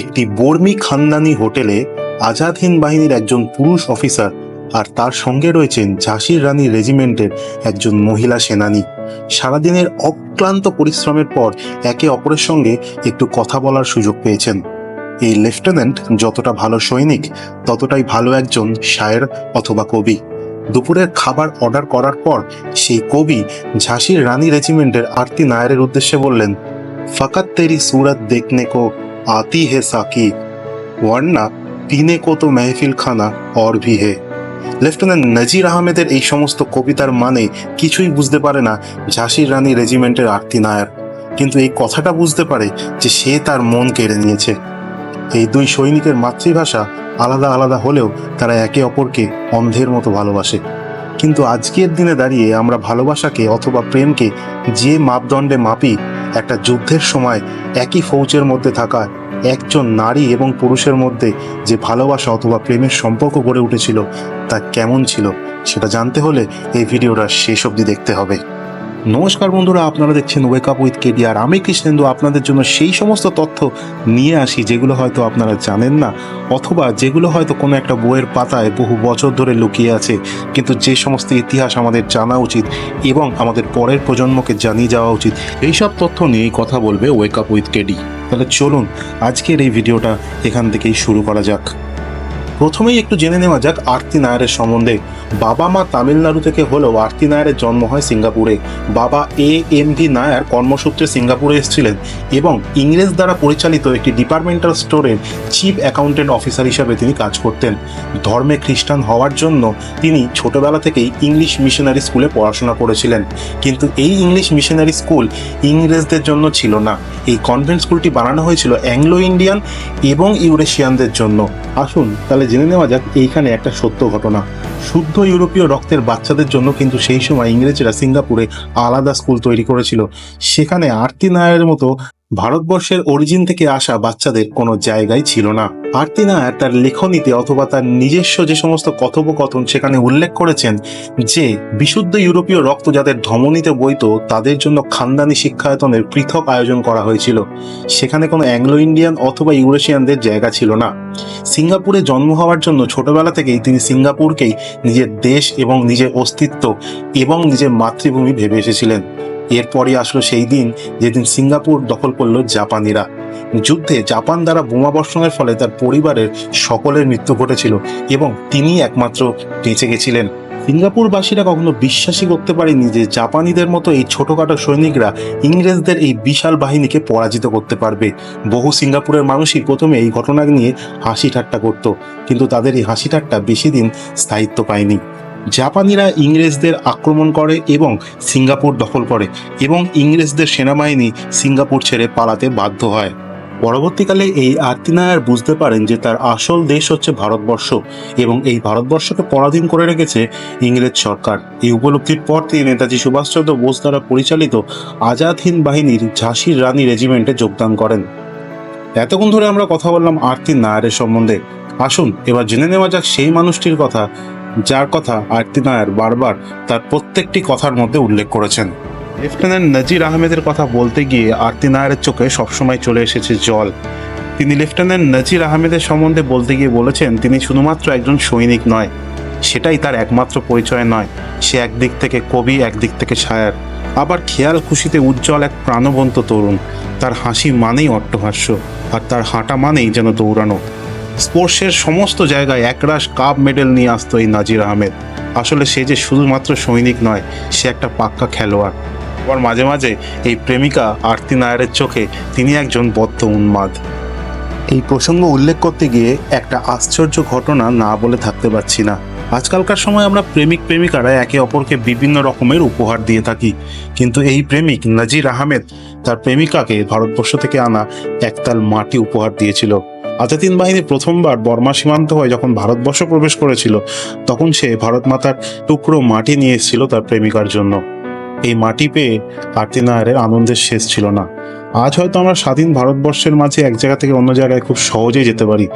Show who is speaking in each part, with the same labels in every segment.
Speaker 1: একটি বর্মি খানদানি হোটেলে আজাদ হিন্দ বাহিনীর একজন পুরুষ অফিসার আর তার সঙ্গে রয়েছেন ঝাঁসির রানী রেজিমেন্টের একজন মহিলা সেনানী। সারাদিনের অক্লান্ত পরিশ্রমের পর একে অপরের সঙ্গে একটু কথা বলার সুযোগ পেয়েছেন। এই লেফটেন্যান্ট যতটা ভালো সৈনিক, ততটাই ভালো একজন শায়ের অথবা কবি। দুপুরের খাবার অর্ডার করার পর সেই কবি ঝাঁসির রানী রেজিমেন্টের আরতি নায়ারের উদ্দেশ্যে বললেন, ফকাত তেরি সুরত দেখনে কো আতি হে সাকি ওয়ার্না পিনে কো তো মেহফিল খানা और भी है লেফটেন্যান্ট নজির আহমেদের এই সমস্ত কবিতার মানে কিছুই বুঝতে পারে না ঝাঁসির রানী রেজিমেন্টের আরতি নায়ার কিন্তু এই কথাটা বুঝতে পারে যে সে তার মন কেড়ে নিয়েছে এই দুই সৈনিকের মাতৃভাষা আলাদা আলাদা হলেও তারা একে অপরকে অন্ধের মতো ভালোবাসে কিন্তু আজকের দিনে দাঁড়িয়ে আমরা ভালোবাসাকে অথবা প্রেমকে যে মাপদণ্ডে মাপি একটা যুদ্ধের সময় একই ফৌজের মধ্যে থাকা একজন নারী এবং পুরুষের মধ্যে যে ভালোবাসা অথবা প্রেমের সম্পর্ক গড়ে উঠেছিল, তা কেমন ছিল, সেটা জানতে হলে এই ভিডিওটা শেষ অবধি দেখতে হবে। নমস্কার বন্ধুরা, আপনারা দেখছেন ওয়েক আপ উইথ কেডি আর আমি কৃষ্ণেন্দু। আপনাদের জন্য সেই সমস্ত তথ্য নিয়ে আসি, যেগুলো হয়তো আপনারা জানেন না, অথবা যেগুলো হয়তো কোনো একটা বইয়ের পাতায় বহু বছর ধরে লুকিয়ে আছে। কিন্তু যে সমস্ত ইতিহাস আমাদের জানা উচিত এবং আমাদের পরের প্রজন্মকে জানিয়ে যাওয়া উচিত এইসব তথ্য নিয়েই কথা বলবে ওয়েক আপ উইথ কেডি তাহলে চলুন, আজকের এই ভিডিওটা এখান থেকেই শুরু করা যাক। প্রথমেই একটু জেনে নেওয়া যাক আরতি নায়ারের সম্বন্ধে। বাবা মা তামিলনাড়ু থেকে হলেও আরতি নায়ারের জন্ম হয় সিঙ্গাপুরে। বাবা এ এম ভি নায়ার কর্মসূত্রে সিঙ্গাপুরে এসেছিলেন এবং ইংরেজ দ্বারা পরিচালিত একটি ডিপার্টমেন্টাল স্টোরের চিফ অ্যাকাউন্টেন্ট অফিসার হিসাবে তিনি কাজ করতেন। ধর্মে খ্রিস্টান হওয়ার জন্য তিনি ছোটবেলা থেকেই ইংলিশ মিশনারি স্কুলে পড়াশোনা করেছিলেন। কিন্তু এই ইংলিশ মিশনারি স্কুল ইংরেজদের জন্য ছিল না। এই কনভেন্ট স্কুলটি বানানো হয়েছিল অ্যাংলো ইন্ডিয়ান এবং ইউরেশিয়ানদের জন্য। আসুন তাহলে জেনে নেওয়া যাক এইখানে একটা সত্য ঘটনা। শুদ্ধ ইউরোপীয় রক্তের বাচ্চাদের জন্য কিন্তু সেই সময় ইংরেজরা সিঙ্গাপুরে আলাদা স্কুল তৈরি করেছিল। সেখানে আরতি নায়ারের মতো ভারতবর্ষের অরিজিন থেকে আসা বাচ্চাদের কোনো জায়গায় ছিল না। আরতি নায়ার তার লেখনীতে অথবা তার নিজস্ব যে সমস্ত কথোপকথন সেখানে উল্লেখ করেছেন যে, বিশুদ্ধ ইউরোপীয় রক্ত যাদের ধমনীতে বইত, তাদের জন্য খানদানি শিক্ষায়তনের পৃথক আয়োজন করা হয়েছিল। সেখানে কোনো অ্যাংলো ইন্ডিয়ান অথবা ইউরেশিয়ানদের জায়গা ছিল না। সিঙ্গাপুরে জন্ম হওয়ার জন্য ছোটবেলা থেকেই তিনি সিঙ্গাপুরকেই নিজের দেশ এবং নিজের অস্তিত্ব এবং নিজের মাতৃভূমি ভেবে এসেছিলেন। এরপরই আসলো সেই দিন যেদিন সিঙ্গাপুর দখল করল জাপানিরা। যুদ্ধে জাপান দ্বারা বোমা বর্ষণের ফলে তার পরিবারের সকলের মৃত্যু ঘটেছিল এবং তিনি একমাত্র বেঁচে গেছিলেন। সিঙ্গাপুরবাসীরা কখনো বিশ্বাসই করতে পারেনি যে জাপানিদের মতো এই ছোটখাটো সৈনিকরা ইংরেজদের এই বিশাল বাহিনীকে পরাজিত করতে পারবে। বহু সিঙ্গাপুরের মানুষই প্রথমে এই ঘটনা নিয়ে হাসি ঠাট্টা করত, কিন্তু তাদের এই হাসি ঠাট্টা বেশি দিন স্থায়িত্ব পায়নি। জাপানিরা ইংরেজদের আক্রমণ করে এবং সিঙ্গাপুর দখল করে এবং ইংরেজদের সেনাবাহিনী সিঙ্গাপুর ছেড়ে পালাতে বাধ্য হয়। পরবর্তীকালে এই আর্তিনায়ার বুঝতে পারেন যে তার আসল দেশ হচ্ছে ভারতবর্ষ এবং এই ভারতবর্ষকে পরাধীন করে রেখেছে ইংরেজ সরকার। এই উপলব্ধির পর তিনি নেতাজি সুভাষচন্দ্র বোস দ্বারা পরিচালিত আজাদ হিন্দ বাহিনীর ঝাঁসির রানী রেজিমেন্টে যোগদান করেন। এতক্ষণ ধরে আমরা কথা বললাম আরতি নায়ারের সম্বন্ধে। আসুন, এবার জেনে নেওয়া যাক সেই মানুষটির কথা, যার কথা আরতি নায়ার বারবার তার প্রত্যেকটি কথার মধ্যে উল্লেখ করেছেন। লেফটেন্যান্ট নজির আহমেদের কথা বলতে গিয়ে আরতি নায়ারের চোখে সবসময় চলে এসেছে জল। তিনি লেফটেন্যান্ট নজির আহমেদের সম্বন্ধে বলতে গিয়ে বলেছেন, তিনি শুধুমাত্র একজন সৈনিক নয়, সেটাই তার একমাত্র পরিচয় নয়। সে একদিক থেকে কবি, একদিক থেকে ছায়ার আবার খেয়াল খুশিতে উজ্জ্বল এক প্রাণবন্ত তরুণ। তার হাসি মানেই অট্টহাস্য, আর তার হাঁটা মানেই যেন দৌড়ানো। স্পোর্টসের সমস্ত জায়গায় একরাশ কাপ মেডেল নিয়ে আসতো এই নাজির আহমেদ আসলে সে যে শুধুমাত্র সৈনিক নয়, সে একটা পাক্কা খেলোয়াড়। আবার মাঝে মাঝে এই প্রেমিকা আরতি নায়ারের চোখে তিনি একজন বদ্ধ উন্মাদ। এই প্রসঙ্গ উল্লেখ করতে গিয়ে একটা আশ্চর্য ঘটনা না বলে থাকতে পারছি না। আজকালকার সময় আমরা প্রেমিক প্রেমিকারা একে অপরকে বিভিন্ন রকমের উপহার দিয়ে থাকি। কিন্তু এই প্রেমিক নাজির আহমেদ তার প্রেমিকাকে ভারতবর্ষ থেকে আনা একতাল মাটি উপহার দিয়েছিল। আজাদিন বাহিনী প্রথমবার বর্মা সীমান্ত হয়ে যখন ভারতবর্ষ প্রবেশ করেছিল, তখন সে ভারত মাতার টুকরো মাটি নিয়ে এসেছিল তার প্রেমিকার জন্য। এই মাটি পেয়ে কার্তি নায়ারের আনন্দের শেষ ছিল না। আজ হয়তো আমরা স্বাধীন ভারতবর্ষের মাঝে এক জায়গা থেকে অন্য জায়গায় খুব সহজেই যেতে পারি।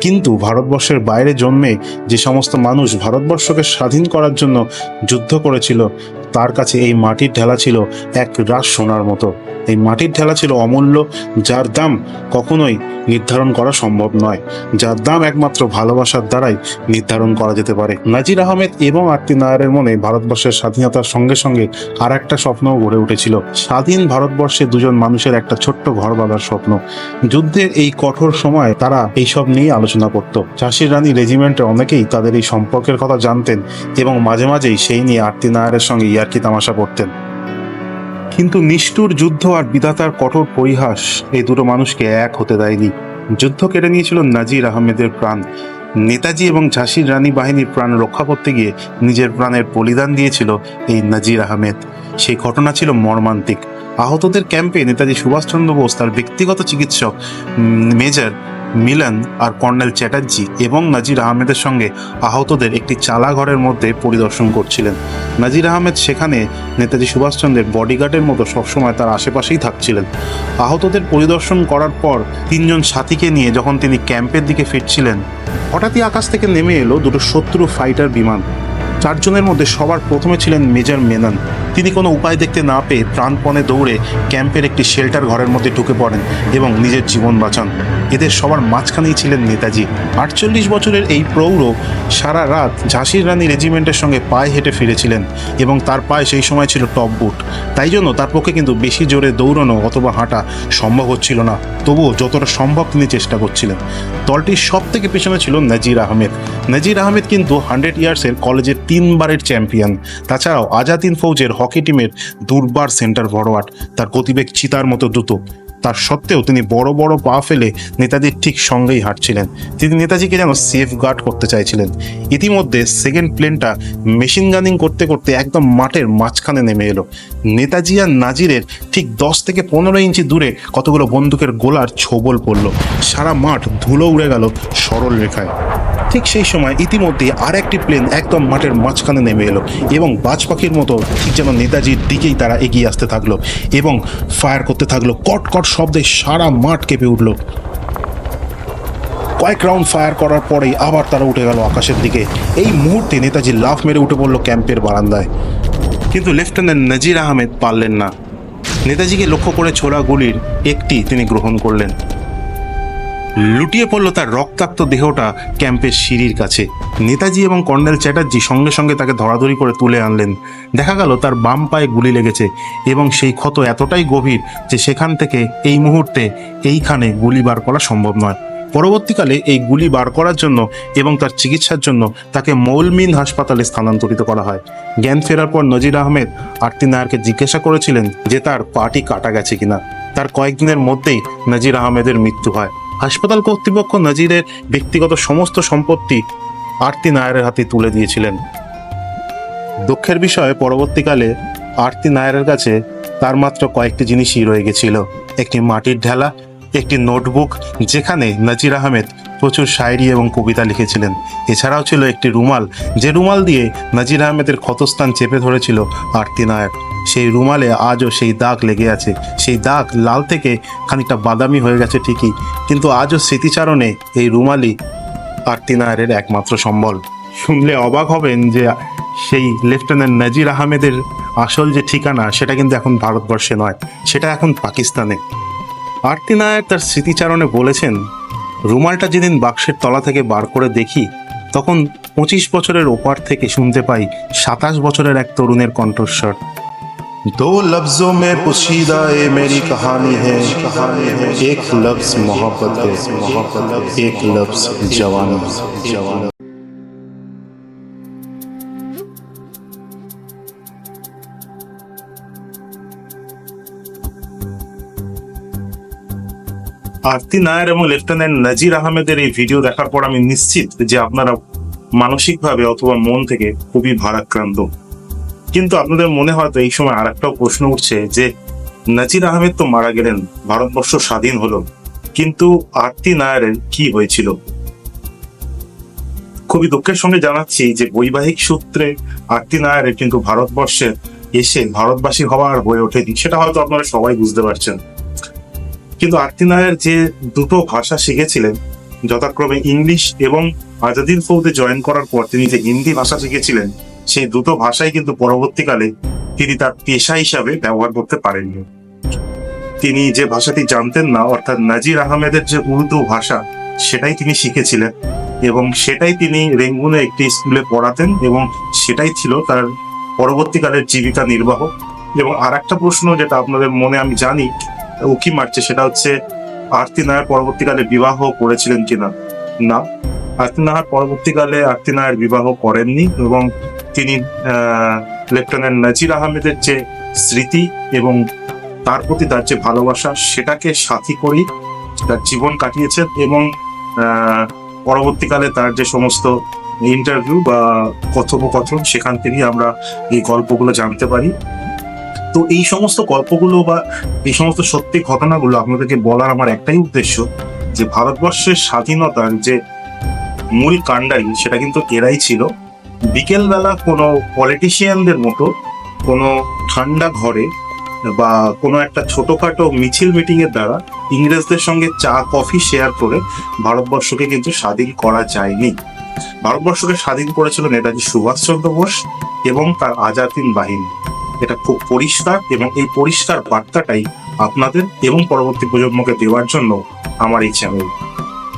Speaker 1: কিন্তু ভারতবর্ষের বাইরে জন্মে যে সমস্ত মানুষ ভারতবর্ষকে স্বাধীন করার জন্য যুদ্ধ করেছিল, তার কাছে এই মাটির ঢেলা ছিল এক রাস সোনার মতো। এই মাটির ঢেলা ছিল অমূল্য, যার দাম কখনোই নির্ধারণ করা সম্ভব নয়, যার দাম একমাত্র ভালোবাসার দ্বারাই নির্ধারণ করা যেতে পারে। নাজির আহমেদ এবং আরতি নায়ারের মনে ভারতবর্ষের স্বাধীনতার সঙ্গে সঙ্গে আর একটা স্বপ্নও গড়ে উঠেছিল। স্বাধীন ভারতবর্ষে দুজন মানুষের একটা ছোট্ট ঘর বাঁধার স্বপ্ন। যুদ্ধের এই কঠোর সময় তারা এইসব নিয়ে আলোচনা করত। ঝাঁসির রানী রেজিমেন্টের অনেকেই তাদের এই সম্পর্কের কথা জানতেন এবং মাঝে মাঝেই সেই নিয়ে আরতি নায়ারের সঙ্গে ইয়ার্কি তামাশা করতেন। কিন্তু নিষ্ঠুর যুদ্ধ আর বিধাতার কঠোর পরিহাস এই দুটো মানুষকে এক হতে দেয়নি। যুদ্ধ কেড়ে নিয়েছিল নাজির আহমেদের প্রাণ। নেতাজি এবং ঝাঁসির রানী বাহিনীর প্রাণ রক্ষা করতে গিয়ে নিজের প্রাণের বলিদান দিয়েছিল এই নাজির আহমেদ। সেই ঘটনা ছিল মর্মান্তিক। আহতদের ক্যাম্পে নেতাজি সুভাষচন্দ্র বোস, তার ব্যক্তিগত চিকিৎসক মেজর মিলন আর কর্নেল চ্যাটার্জি এবং নাজির আহমেদের সঙ্গে আহতদের একটি চালা ঘরের মধ্যে পরিদর্শন করছিলেন। নাজির আহমেদ সেখানে নেতাজি সুভাষচন্দ্রের বডিগার্ডের মতো সবসময় তার আশেপাশেই থাকছিলেন। আহতদের পরিদর্শন করার পর তিনজন সাথীকে নিয়ে যখন তিনি ক্যাম্পের দিকে ফিরছিলেন, হঠাৎই আকাশ থেকে নেমে এলো দুটো শত্রু ফাইটার বিমান। চারজনের মধ্যে সবার প্রথমে ছিলেন মেজর মেনন। তিনি কোনো উপায় দেখতে না পেয়ে প্রাণপণে দৌড়ে ক্যাম্পের একটি শেল্টার ঘরের মধ্যে ঢুকে পড়েন এবং নিজের জীবন বাঁচান। এদের সবার মাঝখানেই ছিলেন নেতাজি। আটচল্লিশ বছরের এই প্রৌঢ় সারা রাত ঝাঁসির রানী রেজিমেন্টের সঙ্গে পায়ে হেঁটে ফিরেছিলেন এবং তার পায়ে সেই সময় ছিল টপ বুট। তাই জন্য তার পক্ষে কিন্তু বেশি জোরে দৌড়ানো অথবা হাঁটা সম্ভব হচ্ছিল না। তবুও যতটা সম্ভব তিনি চেষ্টা করছিলেন। দলটির সব থেকে পেছনে ছিল নাজির আহমেদ। নাজির আহমেদ কিন্তু হান্ড্রেড ইয়ার্সের কলেজের তিনবারের চ্যাম্পিয়ন। তাছাড়াও আজাদিন ফৌজের হকি টিমের দুর্বার সেন্টার ফরওয়ার্ড তার গতিবেগ চিতার মতো দ্রুত। তার সত্ত্বেও তিনি বড় বড় পা ফেলে নেতাজির ঠিক সঙ্গেই হাঁটছিলেন। তিনি নেতাজিকে যেন সেফ গার্ড করতে চাইছিলেন। ইতিমধ্যে সেকেন্ড প্লেনটা মেশিন গানিং করতে করতে একদম মাঠের মাঝখানে নেমে এলো। নেতাজি আর নাজিরের ঠিক দশ থেকে পনেরো ইঞ্চি দূরে কতগুলো বন্দুকের গোলার ছোবল পড়ল। সারা মাঠ ধুলো উড়ে গেল সরল রেখায়। ঠিক সেই সময় ইতিমধ্যে আর একটি প্লেন একদম মাঠের মাঝখানে নেমে এলো এবং বাজ পাখির মতো ঠিক যেন নেতাজির দিকেই তারা এগিয়ে আসতে থাকল এবং ফায়ার করতে থাকল। কট কট শব্দে সারা মাঠ কেঁপে উঠল। কয়েক রাউন্ড ফায়ার করার পরেই আবার তারা উঠে গেল আকাশের দিকে। এই মুহূর্তে নেতাজি লাফ মেরে উঠে পড়ল ক্যাম্পের বারান্দায়। কিন্তু লেফটেন্যান্ট নজির আহমেদ পারলেন না। নেতাজিকে লক্ষ্য করে ছোড়া গুলির একটি তিনি গ্রহণ করলেন। লুটিয়ে পড়ল তার রক্তাক্ত দেহটা ক্যাম্পের সিঁড়ির কাছে। নেতাজি এবং কর্নেল চ্যাটার্জি সঙ্গে সঙ্গে তাকে ধরাধরি করে তুলে আনলেন। দেখা গেল তার বাম পায়ে গুলি লেগেছে এবং সেই ক্ষত এতটাই গভীর যে সেখান থেকে এই মুহূর্তে এইখানে গুলি বার করা সম্ভব নয়। পরবর্তীকালে এই গুলি বার করার জন্য এবং তার চিকিৎসার জন্য তাকে মৌলমিন হাসপাতালে স্থানান্তরিত করা হয়। জ্ঞান ফেরার পর নজির আহমেদ আরতি নায়ারকে জিজ্ঞাসা করেছিলেন যে তার পাটি কাটা গেছে কিনা। তার কয়েকদিনের মধ্যেই নজির আহমেদের মৃত্যু হয়। হাসপাতাল কর্তৃপক্ষ নজিরের ব্যক্তিগত সমস্ত সম্পত্তি আরতি নায়ারের হাতে তুলে দিয়েছিলেন। দুঃখের বিষয়ে, পরবর্তীকালে আরতি নায়ারের কাছে তার মাত্র কয়েকটি জিনিসই রয়ে গেছিল। একটি মাটির ঢেলা, একটি নোটবুক, যেখানে নজির আহমেদ প্রচুর শায়রি এবং কবিতা লিখেছিলেন। এছাড়াও ছিল একটি রুমাল, যে রুমাল দিয়ে নজির আহমেদের ক্ষতস্থান চেপে ধরেছিল আরতি নায়ক সেই রুমালে আজও সেই দাগ লেগে আছে। সেই দাগ লাল থেকে খানিকটা বাদামি হয়ে গেছে ঠিকই, কিন্তু আজও স্মৃতিচারণে এই রুমালই আরতি নায়ারের একমাত্র সম্বল। শুনলে অবাক হবেন যে সেই লেফটেন্যান্ট নাজির আহমেদের আসল যে ঠিকানা, সেটা কিন্তু এখন ভারতবর্ষে নয়, সেটা এখন পাকিস্তানে। আরতি নায়ক তার স্মৃতিচারণে বলেছেন, রুমালটা যেদিন বাক্সের তলা থেকে বার করে দেখি, তখন পঁচিশ বছরের ওপার থেকে শুনতে পাই সাতাশ বছরের এক তরুণের কণ্ঠস্বর। दो लफ्जों में पोशीदा ये मेरी कहानी है कहानी है एक लफ्ज मोहब्बत है मोहब्बत एक लफ्ज जवानी जवानी আরতি নায়ার এবং লেফটেন্যান্ট নাজির আহমেদের এই ভিডিও দেখার পর আমি নিশ্চিত যে আপনারা মানসিকভাবে অথবা মন থেকে খুবই ভারাক্রান্ত কিন্তু আপনাদের মনে হয়তো এই সময় আর একটাও প্রশ্ন উঠছে যে নাজির আহমেদ তো মারা গেলেন, ভারতবর্ষ স্বাধীন হলো, কিন্তু আরতি নায়ারের কি হয়েছিল? খুবই দুঃখের সঙ্গে জানাচ্ছি যে বৈবাহিক সূত্রে আরতি নায়ারের কিন্তু ভারতবর্ষে এসে ভারতবাসী হওয়ার হয়ে ওঠেনি, সেটা হয়তো আপনারা সবাই বুঝতে পারছেন। কিন্তু আরতি নায়ার যে দুটো ভাষা শিখেছিলেন, যথাক্রমে ইংলিশ এবং আজাদিন ফৌদে জয়েন করার পর তিনি যে হিন্দি ভাষা শিখেছিলেন সেই দুটো ভাষাই কিন্তু পরবর্তীকালে তিনি তার পেশা হিসাবে ব্যবহার করতে পারেননি। তিনি যে ভাষাটি জানতেন না, অর্থাৎ নাজির আহমেদের যে উর্দু ভাষা, সেটাই তিনি শিখেছিলেন এবং সেটাই তিনি রেঙ্গুনে একটি স্কুলে পড়াতেন এবং সেটাই ছিল তার পরবর্তীকালের জীবিকা নির্বাহ। এবং আর একটা প্রশ্ন যেটা আপনাদের মনে আমি জানি উকি মারছে, সেটা হচ্ছে, আরতি নায়ার পরবর্তীকালে বিবাহ করেছিলেন কিনা? না। আরতি নাহার পরবর্তীকালে আরতি নায়ার বিবাহ করেননি এবং তিনি লেফটেন্যান্ট নাজির আহমেদের যে স্মৃতি এবং তার প্রতি তার যে ভালোবাসা, সেটাকে সাথী করেই তার জীবন কাটিয়েছেন এবং পরবর্তীকালে তার যে সমস্ত ইন্টারভিউ বা কথোপকথন, সেখান থেকেই আমরা এই গল্পগুলো জানতে পারি। তো এই সমস্ত গল্পগুলো বা এই সমস্ত সত্যি ঘটনাগুলো আপনাদেরকে বলার আমার একটাই উদ্দেশ্য, যে ভারতবর্ষের স্বাধীনতার যে মূল কাণ্ডারি, সেটা কিন্তু এরাই ছিল। বিকেলবেলা কোনো পলিটিশিয়ানদের মতো কোনো ঠান্ডা ঘরে বা কোনো একটা ছোটখাটো মিছিল মিটিংয়ের দ্বারা ইংরেজদের সঙ্গে চা কফি শেয়ার করে ভারতবর্ষকে কিন্তু স্বাধীন করা যায়নি। ভারতবর্ষকে স্বাধীন করেছিল নেতাজি সুভাষচন্দ্র বোস এবং তার আজাদ হিন্দ বাহিনী। এটা খুব পরিষ্কার এবং এই পরিষ্কার বার্তাটাই আপনাদের এবং পরবর্তী প্রজন্মকে দেওয়ার জন্য আমার এই চ্যানেল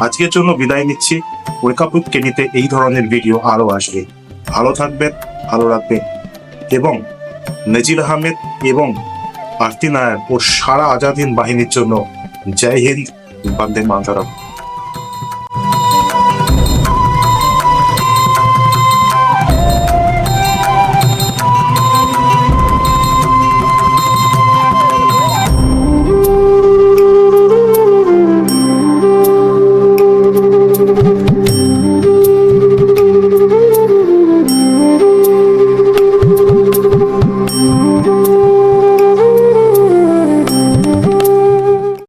Speaker 1: আজকের জন্য বিদায় নিচ্ছি। ওয়েকআপ উইথ কেনিতে এই ধরনের ভিডিও আরও আসবে। ভালো থাকবেন, ভালো রাখবেন। এবং নজির আহমেদ এবং আরতি নায়ক ও সারা আজাদিন বাহিনীর জন্য জয় হিন্দ, বন্দে মাতরম।